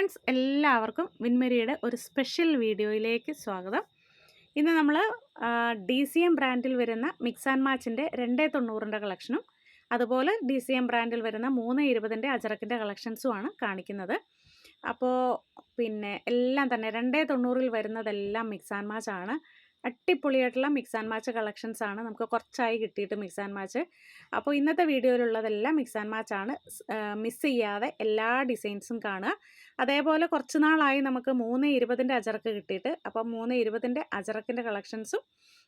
Friends എല്ലാവർക്കും വിൻമരിയുടെ ഒരു special വീഡിയോയിലേക്ക് സ്വാഗതം. ഇന്ന് നമ്മൾ ഡി സി എം ബ്രാൻഡിൽ വരുന്ന മിക്സ് ആൻഡ് മാച്ചിന്റെ രണ്ടേ തൊണ്ണൂറിന്റെ കളക്ഷനും അതുപോലെ ഡി സി എം ബ്രാൻഡിൽ വരുന്ന മൂന്ന് ഇരുപതിന്റെ അജറക്കിന്റെ കളക്ഷൻസുമാണ് കാണിക്കുന്നത്. അപ്പോൾ പിന്നെ എല്ലാം തന്നെ രണ്ടേ തൊണ്ണൂറിൽ വരുന്നതെല്ലാം മിക്സ് ആൻഡ് മാച്ച് ആണ് അടിപൊളിയായിട്ടുള്ള മിക്സ് ആൻഡ് മാച്ച് കളക്ഷൻസ് ആണ് നമുക്ക് കുറച്ചായി കിട്ടിയിട്ട് മിക്സ് ആൻഡ് മാച്ച്. അപ്പോൾ ഇന്നത്തെ വീഡിയോയിലുള്ളതെല്ലാം മിക്സ് ആൻഡ് മാച്ച് ആണ് മിസ് ചെയ്യാതെ എല്ലാ ഡിസൈൻസും കാണുക. അതേപോലെ കുറച്ച് നാളായി നമുക്ക് മൂന്ന് ഇരുപതിന്റെ അജറക്ക് കിട്ടിയിട്ട് അപ്പോൾ മൂന്ന് ഇരുപതിന്റെ അജറക്കിന്റെ കളക്ഷൻസും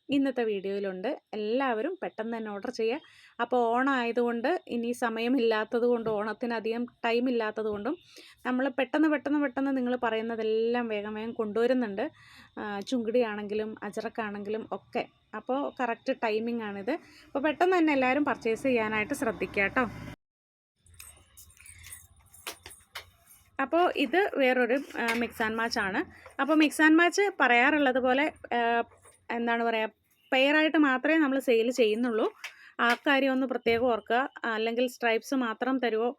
ഇന്നത്തെ വീഡിയോയിലുണ്ട്. എല്ലാവരും പെട്ടെന്ന് തന്നെ ഓർഡർ ചെയ്യുക. അപ്പോൾ ഓണം ആയതുകൊണ്ട് ഇനി സമയമില്ലാത്തത് കൊണ്ട് ഓണത്തിനധികം ടൈം ഇല്ലാത്തത് കൊണ്ടും നമ്മൾ പെട്ടെന്ന് പെട്ടെന്ന് പെട്ടെന്ന് നിങ്ങൾ പറയുന്നതെല്ലാം വേഗം വേഗം കൊണ്ടുവരുന്നുണ്ട്. ചുങ്കിടിയാണെങ്കിലും അജറക്കാണെങ്കിലും ഒക്കെ. അപ്പോൾ കറക്റ്റ് ടൈമിംഗ് ആണിത്. അപ്പോൾ പെട്ടെന്ന് തന്നെ എല്ലാവരും പർച്ചേസ് ചെയ്യാനായിട്ട് ശ്രദ്ധിക്കുക കേട്ടോ. അപ്പോൾ ഇത് വേറൊരു മിക്സ് ആൻഡ് മാച്ച് ആണ്. അപ്പോൾ മിക്സ് ആൻഡ് മാച്ച് പറയാറുള്ളത് പോലെ എന്താണ് പറയുക പെയറായിട്ട് മാത്രമേ നമ്മൾ സെയിൽ ചെയ്യുന്നുള്ളൂ. ആ കാര്യം ഒന്ന് പ്രത്യേകം ഓർക്കുക. അല്ലെങ്കിൽ സ്ട്രൈപ്സ് മാത്രം തരുമോ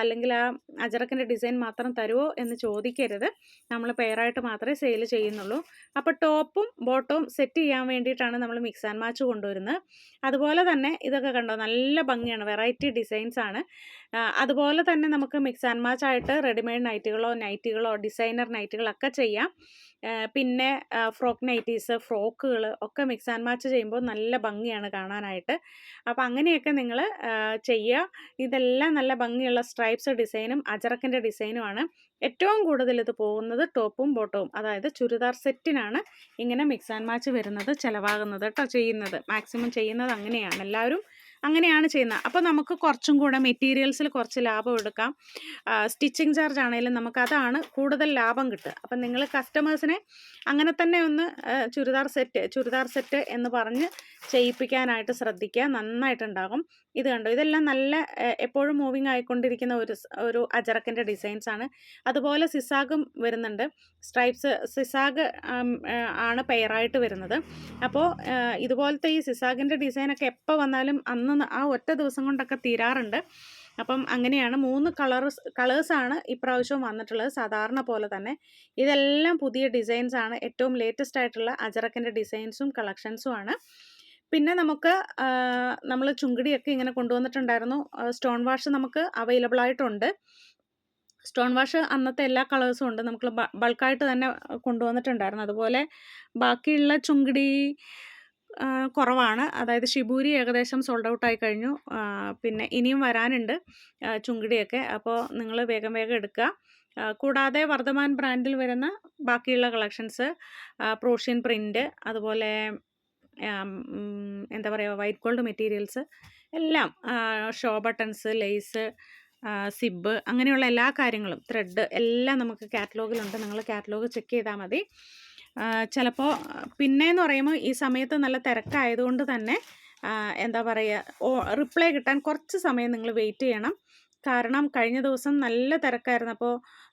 അല്ലെങ്കിൽ ആ അജറക്കിന്റെ ഡിസൈൻ മാത്രം തരുമോ എന്ന് ചോദിക്കരുത്. നമ്മൾ പെയറായിട്ട് മാത്രമേ സെയിൽ ചെയ്യുന്നുള്ളൂ. അപ്പോൾ ടോപ്പും ബോട്ടവും സെറ്റ് ചെയ്യാൻ വേണ്ടിയിട്ടാണ് നമ്മൾ മിക്സ് ആൻഡ് മാച്ച് കൊണ്ടുവരുന്നത്. അതുപോലെ തന്നെ ഇതൊക്കെ കണ്ടോ നല്ല ഭംഗിയാണ്. വെറൈറ്റി ഡിസൈൻസ് ആണ്. അതുപോലെ തന്നെ നമുക്ക് മിക്സ് ആൻഡ് മാച്ച് ആയിട്ട് റെഡിമെയ്ഡ് നൈറ്റുകളോ നൈറ്റുകളോ ഡിസൈനർ നൈറ്റുകളൊക്കെ ചെയ്യാം. പിന്നെ ഫ്രോക്ക് നൈറ്റീസ് ഫ്രോക്കുകൾ ഒക്കെ മിക്സ് ആൻഡ് മാച്ച് ചെയ്യുമ്പോൾ നല്ല ഭംഗിയാണ് കാണാനായിട്ട്. അപ്പോൾ അങ്ങനെയൊക്കെ നിങ്ങൾ ചെയ്യുക. ഇതെല്ലാം നല്ല ഭംഗിയുള്ള സ്ട്രൈപ്സ് ഡിസൈനും അജറക്കിന്റെ ഡിസൈനുമാണ് ഏറ്റവും കൂടുതൽ ഇത് പോകുന്നത് ടോപ്പും ബോട്ടവും അതായത് ചുരിദാർ സെറ്റിനാണ് ഇങ്ങനെ മിക്സ് ആൻഡ് മാച്ച് വരുന്നത് ചിലവാകുന്നത് കേട്ടോ ചെയ്യുന്നത്. മാക്സിമം ചെയ്യുന്നത് അങ്ങനെയാണ്. എല്ലാവരും അങ്ങനെയാണ് ചെയ്യുന്നത്. അപ്പോൾ നമുക്ക് കുറച്ചും കൂടെ മെറ്റീരിയൽസിൽ കുറച്ച് ലാഭം എടുക്കാം. സ്റ്റിച്ചിങ് ചാർജ് ആണെങ്കിലും നമുക്ക് അതാണ് കൂടുതൽ ലാഭം കിട്ടുക. അപ്പം നിങ്ങൾ കസ്റ്റമേഴ്സിനെ അങ്ങനെ തന്നെ ഒന്ന് ചുരിദാർ സെറ്റ് ചുരിദാർ സെറ്റ് എന്ന് പറഞ്ഞ് ചെയ്യിപ്പിക്കാനായിട്ട് ശ്രദ്ധിക്കുക. നന്നായിട്ടുണ്ടാകും. ഇത് കണ്ടോ? ഇതെല്ലാം നല്ല എപ്പോഴും മൂവിങ് ആയിക്കൊണ്ടിരിക്കുന്ന ഒരു ഒരു അജറക്കിന്റെ ഡിസൈൻസ് ആണ്. അതുപോലെ സിസാഗും വരുന്നുണ്ട്. സ്ട്രൈപ്സ് സിസാഗ് ആണ് പെയറായിട്ട് വരുന്നത്. അപ്പോൾ ഇതുപോലത്തെ ഈ സിസാഗിന്റെ ഡിസൈനൊക്കെ എപ്പോൾ വന്നാലും അന്ന് ആ ഒറ്റ ദിവസം കൊണ്ടൊക്കെ തീരാറുണ്ട്. അപ്പം അങ്ങനെയാണ് മൂന്ന് കളേഴ്സ് കളേഴ്സാണ് ഇപ്രാവശ്യവും വന്നിട്ടുള്ളത് സാധാരണ പോലെ തന്നെ. ഇതെല്ലാം പുതിയ ഡിസൈൻസ് ആണ്. ഏറ്റവും ലേറ്റസ്റ്റ് ആയിട്ടുള്ള അജറക്കിന്റെ ഡിസൈൻസും കളക്ഷൻസും ആണ്. പിന്നെ നമുക്ക് നമ്മൾ ചുങ്കിടിയൊക്കെ ഇങ്ങനെ കൊണ്ടുവന്നിട്ടുണ്ടായിരുന്നു. സ്റ്റോൺ വാഷ് നമുക്ക് അവൈലബിൾ ആയിട്ടുണ്ട്. സ്റ്റോൺ വാഷ് അന്നത്തെ എല്ലാ കളേഴ്സും ഉണ്ട്. നമുക്ക് ബൾക്കായിട്ട് തന്നെ കൊണ്ടുവന്നിട്ടുണ്ടായിരുന്നു. അതുപോലെ ബാക്കിയുള്ള ചുങ്കിടി കുറവാണ്. അതായത് ഷിബൂരി ഏകദേശം സോൾഡ് ഔട്ട് ആയി കഴിഞ്ഞു. പിന്നെ ഇനിയും വരാനുണ്ട് ചുങ്കിടിയൊക്കെ. അപ്പോൾ നിങ്ങൾ വേഗം വേഗം എടുക്കുക. കൂടാതെ വർദ്ധമാൻ ബ്രാൻഡിൽ വരുന്ന ബാക്കിയുള്ള കളക്ഷൻസ് പ്രോഷ്യൻ പ്രിന്റ് അതുപോലെ എന്താ പറയുക വൈറ്റ് ഗോൾഡ് മെറ്റീരിയൽസ് എല്ലാം ഷോ ബട്ടൺസ് ലേസ് സിബ് അങ്ങനെയുള്ള എല്ലാ കാര്യങ്ങളും ത്രെഡ് എല്ലാം നമുക്ക് കാറ്റലോഗിലുണ്ട് നിങ്ങൾ കാറ്റലോഗ് ചെക്ക് ചെയ്താൽ മതി. ചിലപ്പോൾ പിന്നെയെന്ന് പറയുമ്പോൾ ഈ സമയത്ത് നല്ല തിരക്കായതുകൊണ്ട് തന്നെ എന്താ പറയുക റിപ്ലൈ കിട്ടാൻ കുറച്ച് സമയം നിങ്ങൾ വെയിറ്റ് ചെയ്യണം. കാരണം കഴിഞ്ഞ ദിവസം നല്ല തിരക്കായിരുന്നു. അപ്പോൾ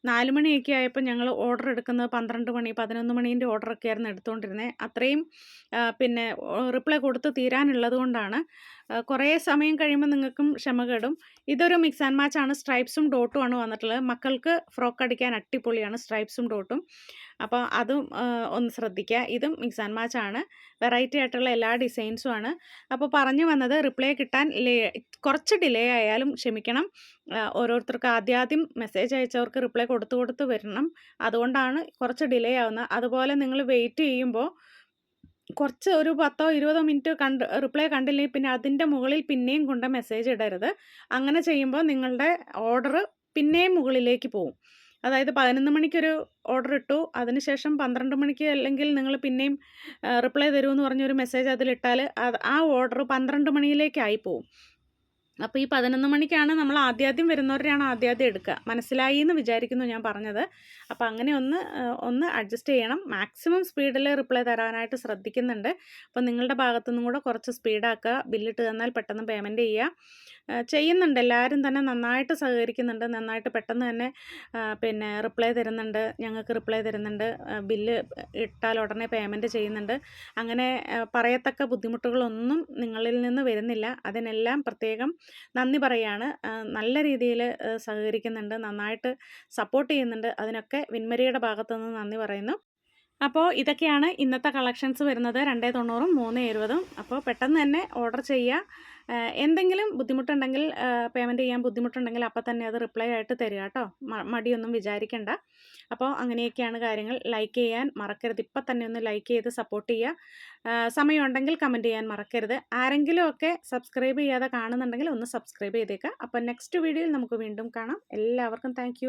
നാല് മണിയൊക്കെ ആയപ്പോൾ ഞങ്ങൾ ഓർഡർ എടുക്കുന്നത് പന്ത്രണ്ട് മണി പതിനൊന്ന് മണീന്റെ ഓർഡറൊക്കെ ആയിരുന്നു എടുത്തുകൊണ്ടിരുന്നത് അത്രയും പിന്നെ റിപ്ലൈ കൊടുത്ത് തീരാനുള്ളത് കൊണ്ടാണ് കുറേ സമയം കഴിയുമ്പോൾ നിങ്ങൾക്കും ക്ഷമ കെടും. ഇതൊരു മിക്സ് ആൻഡ് മാച്ച് ആണ്. സ്ട്രൈപ്സും ഡോട്ടും ആണ് വന്നിട്ടുള്ളത്. മക്കൾക്ക് ഫ്രോക്ക് അടിക്കാൻ അടിപൊളിയാണ്. സ്ട്രൈപ്സും ഡോട്ടും അപ്പോൾ അതും ഒന്ന് ശ്രദ്ധിക്കുക ഇതും മിക്സ് ആൻഡ് മാച്ച് ആണ്. വെറൈറ്റി ആയിട്ടുള്ള എല്ലാ ഡിസൈൻസും ആണ്. അപ്പോൾ പറഞ്ഞു വന്നത് റിപ്ലൈ കിട്ടാൻ കുറച്ച് ഡിലേ ആയാലും ക്ഷമിക്കണം. ഓരോരുത്തർക്ക് ആദ്യാദ്യം മെസ്സേജ് അയച്ചവർക്ക് റിപ്ലൈ കൊടുത്തു കൊടുത്ത് വരണം. അതുകൊണ്ടാണ് കുറച്ച് ഡിലേ ആവുന്നത്. അതുപോലെ നിങ്ങൾ വെയിറ്റ് ചെയ്യുമ്പോൾ കുറച്ച് ഒരു പത്തോ ഇരുപതോ മിനിറ്റ് കണ്ട് റിപ്ലൈ കണ്ടില്ലെങ്കിൽ പിന്നെ അതിന്റെ മുകളിൽ പിന്നെയും കൊണ്ട് മെസ്സേജ് ഇടരുത്. അങ്ങനെ ചെയ്യുമ്പോൾ നിങ്ങളുടെ ഓർഡർ പിന്നെയും മുകളിലേക്ക് പോകും അതായത് പതിനൊന്ന് മണിക്കൊരു ഓർഡർ ഇട്ടു. അതിനുശേഷം പന്ത്രണ്ട് മണിക്ക് അല്ലെങ്കിൽ നിങ്ങൾ പിന്നെയും റിപ്ലൈ തരുമെന്ന് പറഞ്ഞൊരു മെസ്സേജ് അതിലിട്ടാൽ ആ ഓർഡർ പന്ത്രണ്ട് മണിയിലേക്കായി പോവും. അപ്പോൾ ഈ പതിനൊന്ന് മണിക്കാണ് നമ്മൾ ആദ്യാദ്യം വരുന്നവരെയാണ് ആദ്യാദ്യം എടുക്കുക. മനസ്സിലായി എന്ന് വിചാരിക്കുന്നു ഞാൻ പറഞ്ഞത്. അപ്പോൾ അങ്ങനെ ഒന്ന് ഒന്ന് അഡ്ജസ്റ്റ് ചെയ്യണം. മാക്സിമം സ്പീഡിൽ റിപ്ലൈ തരാനായിട്ട് ശ്രദ്ധിക്കുന്നുണ്ട്. അപ്പോൾ നിങ്ങളുടെ ഭാഗത്തു നിന്നും കൂടെ കുറച്ച് സ്പീഡാക്കുക. ബില്ലിട്ട് തന്നാൽ പെട്ടെന്ന് പേയ്മെന്റ് ചെയ്യുക. ചെയ്യുന്നുണ്ട്. എല്ലാവരും തന്നെ നന്നായിട്ട് സഹകരിക്കുന്നുണ്ട്. നന്നായിട്ട് പെട്ടെന്ന് തന്നെ പിന്നെ റിപ്ലൈ തരുന്നുണ്ട്. ഞങ്ങൾക്ക് റിപ്ലൈ തരുന്നുണ്ട്. ബില്ല് ഇട്ടാൽ ഉടനെ പേയ്മെന്റ് ചെയ്യുന്നുണ്ട്. അങ്ങനെ പറയത്തക്ക ബുദ്ധിമുട്ടുകളൊന്നും നിങ്ങളിൽ നിന്ന് വരുന്നില്ല. അതിനെല്ലാം പ്രത്യേകം നന്ദി പറയുകയാണ് നല്ല രീതിയിൽ സഹകരിക്കുന്നുണ്ട്. നന്നായിട്ട് സപ്പോർട്ട് ചെയ്യുന്നുണ്ട്. അതിനൊക്കെ വിൻമരിയുടെ ഭാഗത്തുനിന്ന് നന്ദി പറയുന്നു. അപ്പോൾ ഇതൊക്കെയാണ് ഇന്നത്തെ കളക്ഷൻസ് വരുന്നത്. രണ്ടേ തൊണ്ണൂറും മൂന്ന് എഴുപതും അപ്പോൾ പെട്ടെന്ന് തന്നെ ഓർഡർ ചെയ്യുക. എന്തെങ്കിലും ബുദ്ധിമുട്ടുണ്ടെങ്കിൽ പേയ്മെന്റ് ചെയ്യാൻ ബുദ്ധിമുട്ടുണ്ടെങ്കിൽ അപ്പം തന്നെ അത് റിപ്ലൈ ആയിട്ട് തരിക കേട്ടോ മടിയൊന്നും വിചാരിക്കണ്ട. അപ്പോൾ അങ്ങനെയൊക്കെയാണ് കാര്യങ്ങൾ. ലൈക്ക് ചെയ്യാൻ മറക്കരുത്. ഇപ്പം തന്നെ ഒന്ന് ലൈക്ക് ചെയ്ത് സപ്പോർട്ട് ചെയ്യുക സമയമുണ്ടെങ്കിൽ കമന്റ് ചെയ്യാൻ മറക്കരുത്. ആരെങ്കിലും ഒക്കെ സബ്സ്ക്രൈബ് ചെയ്യാതെ കാണുന്നുണ്ടെങ്കിൽ ഒന്ന് സബ്സ്ക്രൈബ് ചെയ്തേക്കുക അപ്പം നെക്സ്റ്റ് വീഡിയോയിൽ നമുക്ക് വീണ്ടും കാണാം. എല്ലാവർക്കും താങ്ക്